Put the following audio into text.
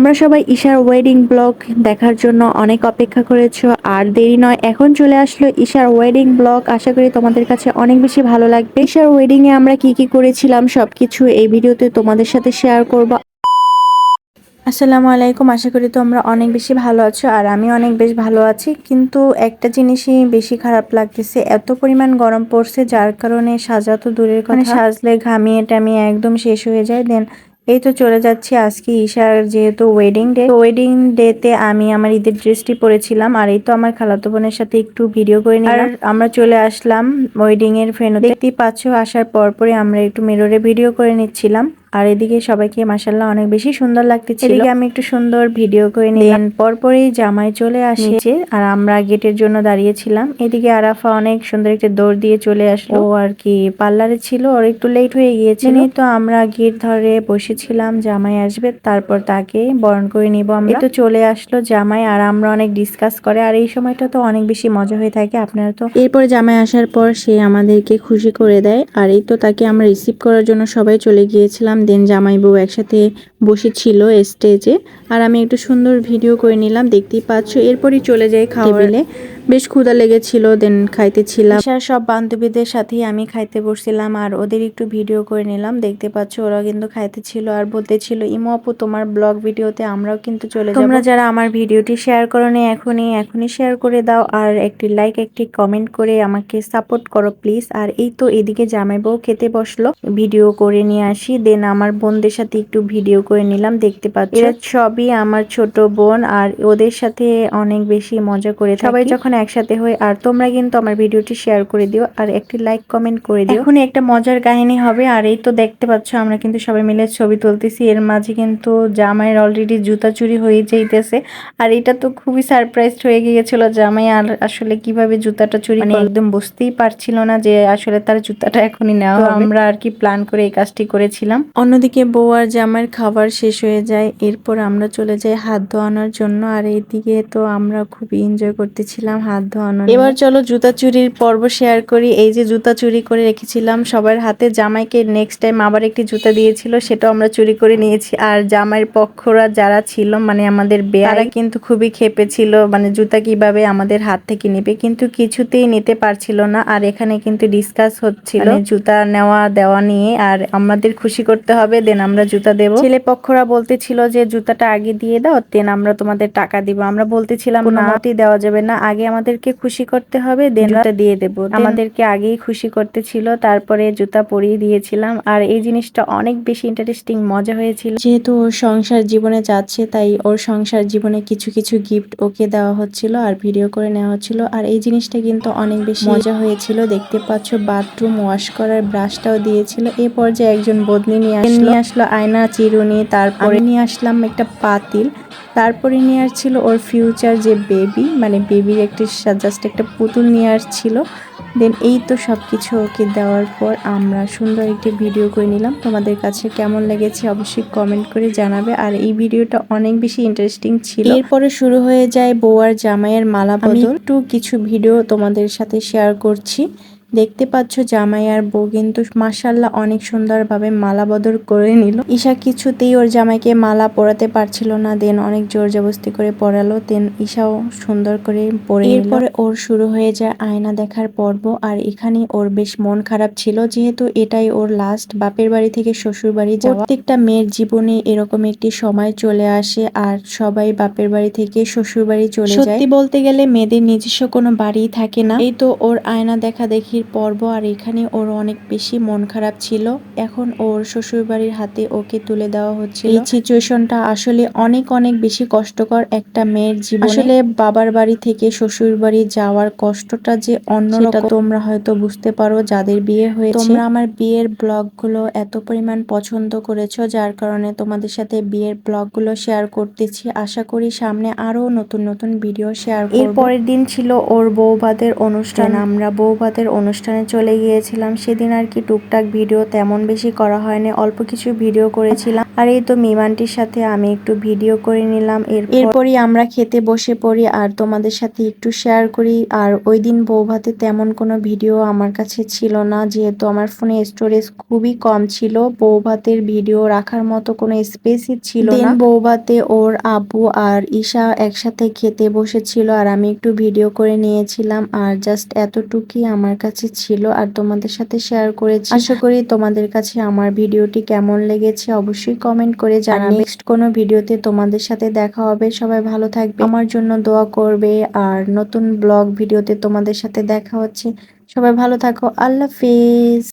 তোমরা সবাই ঈশার ওয়েডিং ব্লগ দেখার জন্য অনেক অপেক্ষা করেছ, আর দেরি নয়, এখন চলে আসলো ঈশার ওয়েডিং ব্লগ আশা করি তোমাদের কাছে অনেক বেশি ভালো লাগবে। ঈশার ওয়েডিং এ আমরা কি কি করেছিলাম সবকিছু এই ভিডিওতে তোমাদের সাথে শেয়ার করব। আসসালামু আলাইকুম, আশা করি তোমরা অনেক বেশি ভালো আছো, আর আমি অনেক বেশ ভালো আছি। কিন্তু একটা জিনিসই বেশি খারাপ লাগতেছে, এত পরিমাণ গরম পড়ছে, যার কারণে সাজা তো দূরের কথা। সাজলে ঘামিয়ে টামিয়ে একদম শেষ হয়ে যায় দেন এই তো চলে যাচ্ছি আজকে ঈশার যেহেতু ওয়েডিং ডে ওয়েডিং ডেতে আমি আমার ঈদের ড্রেসটি পরেছিলাম আর এই তো আমার খালাতো বোনের সাথে একটু ভিডিও করে নিলাম। আর আমরা চলে আসলাম ওয়েডিং এর ফ্রেন্ড দেখতেই পাচ্ছ আসার পর পরে আমরা একটু মিররে ভিডিও করে নিচ্ছিলাম। আর এদিকে সবাইকে মাসাল্লাহ অনেক বেশি সুন্দর লাগতেছিল। এদিকে আমি একটু সুন্দর ভিডিও করে নিলাম। পরপরই জামাই চলে আসে। আর আমরা গেটের জন্য দাঁড়িয়েছিলাম। এদিকে আরাফা অনেক সুন্দর একটা দৌড় দিয়ে চলে আসলো। আর কি পার্লারে ছিল ওর একটু লেট হয়ে গিয়েছিল। তো আমরা গেট ধরে বসেছিলাম জামাই আসবে তারপর তাকে বরণ করে নিব আমরা। তো চলে আসলো জামাই আর আমরা অনেক ডিসকাস করে। আর এই সময়টা তো অনেক বেশি মজা হয়ে থাকে আপনারা তো। এরপর জামাই আসার পর সে আমাদেরকে খুশি করে দেয়। আর এই তো তাকে আমরা রিসিভ করার জন্য সবাই চলে গিয়েছিলাম। দেন জামাই বউ একসাথে বসেছিল স্টেজে আর আমি একটু সুন্দর ভিডিও করে নিলাম, দেখতেই পাচ্ছ। এরপরই চলে যাই খাওয়ালে বেশ ক্ষুদা লেগেছিল দেন খাইতেছিলাম সব বান্ধবীদের সাথেই আমি খাইতে বসছিলাম আর ওদের একটু ভিডিও করে নিলাম। দেখতে পাচ্ছ ওরা কিন্তু খাইতে ছিল আর বলতেছিল ইমো আপু তোমার ব্লগ ভিডিওতে আমরাও কিন্তু চলে যাব। তোমরা যারা আমার ভিডিওটি শেয়ার করো নি এখনই এখনই শেয়ার করে দাও আর একটি লাইক একটি কমেন্ট করে আমাকে সাপোর্ট করো প্লিজ আর এই তো এদিকে জামাই বউ খেতে বসল ভিডিও করে নিয়ে আসি দেন আমার বোনদের সাথে একটু ভিডিও করে নিলাম দেখতে পাচ্ছ। এরা সবই আমার ছোট বোন আর ওদের সাথে অনেক বেশি মজা করে সবাই যখন একসাথে হই আর তোমরা কিন্তু আমার ভিডিওটি শেয়ার করে দিও আর একটি লাইক কমেন্ট করে দিও। এখনই একটা মজার কাহিনী হবে আর এই তো দেখতে পাচ্ছ আমরা কিন্তু সবাই মিলে ছবি তুলতেছি এর মাঝে কিন্তু জামাইয়ের অলরেডি জুতা চুরি হয়ে যাইতেছে আর এটা তো খুবই সারপ্রাইজড হয়ে গিয়েছিল জামাই আর আসলে কীভাবে জুতাটা চুরি মানে একদম বুঝতেই পারছিল না যে আসলে তার জুতাটা এখনই নেওয়া আমরা আর কি প্ল্যান করে এই কাজটি করেছিলাম। অন্যদিকে বউ আর জামাইয়ের খাবার শেষ হয়ে যায় এরপর আমরা চলে যাই হাত ধোয়ানোর জন্য আর এইদিকে তো আমরা খুবই এনজয় করতেছিলাম হাত ধোয়ানো এবার চলো জুতা চুরির পর্ব শেয়ার করি। এই যে জুতা চুরি করে রেখেছিলাম সবার হাতে জামাইকে নেক্সট টাইম আবার একটি জুতা দিয়েছিল সেটাও আমরা চুরি করে নিয়েছি। আর জামাইয়ের পক্ষরা যারা ছিল মানে আমাদের বেয়ারা কিন্তু খুবই খেপে ছিল মানে জুতা কীভাবে আমাদের হাত থেকে নেবে কিন্তু কিছুতেই নিতে পারছিল না। আর এখানে কিন্তু ডিসকাস হচ্ছিল। মানে জুতা নেওয়া দেওয়া নিয়ে আর আমাদের খুশি করতে হবে দেন আমরা জুতা দেব। ছেলে পক্ষরা বলতেছিল যে জুতাটা আগে দিয়ে দাও দেন আমরা তোমাদের টাকা দিব। আমরা বলতেছিলাম না। দেওয়া যাবে না। আগে আমাদেরকে খুশি করতে হবে দেন দিয়ে দেব। আমাদেরকে আগেই খুশি করতে ছিল তারপরে জুতা পরিয়ে দিয়েছিলাম। আর এই জিনিসটা অনেক বেশি ইন্টারেস্টিং মজা হয়েছিল। যেহেতু ওর সংসার জীবনে যাচ্ছে তাই ওর সংসার জীবনে কিছু কিছু গিফট ওকে দেওয়া হচ্ছিল আর ভিডিও করে নেওয়া হচ্ছিল। আর এই জিনিসটা কিন্তু অনেক বেশি মজা হয়েছিল। দেখতে পাচ্ছ বাথরুম ওয়াশ করার ব্রাশটাও দিয়েছিল। এ পর্যায়ে একজন বদলি নিয়ে আসলো। নিয়ে আসলো আয়না চিরুনি তারপরে নিয়ে আসলাম একটা পাতিল। তারপরে নিয়ে আসছিল ওর ফিউচার যে বেবি মানে বেবির একটি জাস্ট একটা পুতুল নিয়ে আসছিল দেন এই তো সব কিছু ওকে দেওয়ার পর আমরা সুন্দর একটি ভিডিও করে নিলাম। তোমাদের কাছে কেমন লেগেছে অবশ্যই কমেন্ট করে জানাবে। আর এই ভিডিওটা অনেক বেশি ইন্টারেস্টিং ছিল। এরপরে শুরু হয়ে যায় বউ আর জামাইয়ের মালা বদল। একটু কিছু ভিডিও তোমাদের সাথে শেয়ার করছি। দেখতে পাচ্ছ জামাই আর বউ কিন্তু মাসাল্লাহ অনেক সুন্দরভাবে মালা বদল করে নিল। ঈশা কিছুতেই ওর জামাইকে মালা পরাতে পারছিল না দেন অনেক জোর জবস্তি করে পরালো দেন ঈশাও সুন্দর করে পরে এরপরে ওর শুরু হয়ে যায় আয়না দেখার পর্ব আর এখানে ওর বেশ মন খারাপ ছিল যেহেতু এটাই ওর লাস্ট বাপের বাড়ি থেকে শ্বশুর বাড়ি যাওয়া। প্রত্যেকটা মেয়ের জীবনে এরকম একটি সময় চলে আসে আর সবাই বাপের বাড়ি থেকে শ্বশুর বাড়ি চলে যায়। সত্যি বলতে গেলে মেয়েদের নিজস্ব কোনো বাড়ি থাকে না। এই তো ওর আয়না দেখা দেখি পাখির পর্ব আর এখানে ওর অনেক বেশি মন খারাপ ছিল। এখন ওর শ্বশুর বাড়ির হাতে ওকে তুলে দেওয়া হচ্ছে এই সিচুয়েশনটা আসলে অনেক অনেক বেশি কষ্টকর একটা মেয়ের জীবন। আসলে বাবার বাড়ি থেকে শ্বশুর বাড়ি যাওয়ার কষ্টটা যে অন্য তোমরা হয়তো বুঝতে পারো যাদের বিয়ে হয়েছে। তোমরা আমার বিয়ের ব্লগগুলো এত পরিমাণ পছন্দ করেছ যার কারণে তোমাদের সাথে বিয়ের ব্লগগুলো শেয়ার করতেছি। আশা করি সামনে আরও নতুন নতুন ভিডিও শেয়ার এর পরের দিন ছিল ওর বৌভাতের অনুষ্ঠান। আমরা বৌভাতের অনুষ্ঠান অনুষ্ঠানে চলে গিয়েছিলাম। সেদিন আর কি টুকটাক ভিডিও তেমন বেশি করা হয়নি অল্প কিছু ভিডিও করেছিলাম। আর এই তো মিমানটির সাথে আমি একটু ভিডিও করে নিলাম। এর এরপরই আমরা খেতে বসে পড়ি আর তোমাদের সাথে একটু শেয়ার করি। আর ওই দিন বৌভাতে তেমন কোনো ভিডিও আমার কাছে ছিল না যেহেতু আমার ফোনে স্টোরেজ খুবই কম ছিল। বৌভাতের ভিডিও রাখার মতো কোনো স্পেসই ছিল না। বৌভাতে ওর আব্বু আর ঈশা একসাথে খেতে বসেছিল আর আমি একটু ভিডিও করে নিয়েছিলাম। আর জাস্ট এতটুকুই আমার কাছে ছিল আর তোমাদের সাথে শেয়ার করেছি। আশা করি তোমাদের কাছে আমার ভিডিওটি কেমন লেগেছে অবশ্যই কমেন্ট করে জানাবে। নেক্সট কোনো ভিডিওতে তোমাদের সাথে দেখা হবে। সবাই ভালো থাকবে। আমার জন্য দোয়া করবে আর নতুন ব্লগ ভিডিওতে তোমাদের সাথে দেখা হচ্ছে। সবাই ভালো থাকো। আল্লাহ হাফিজ।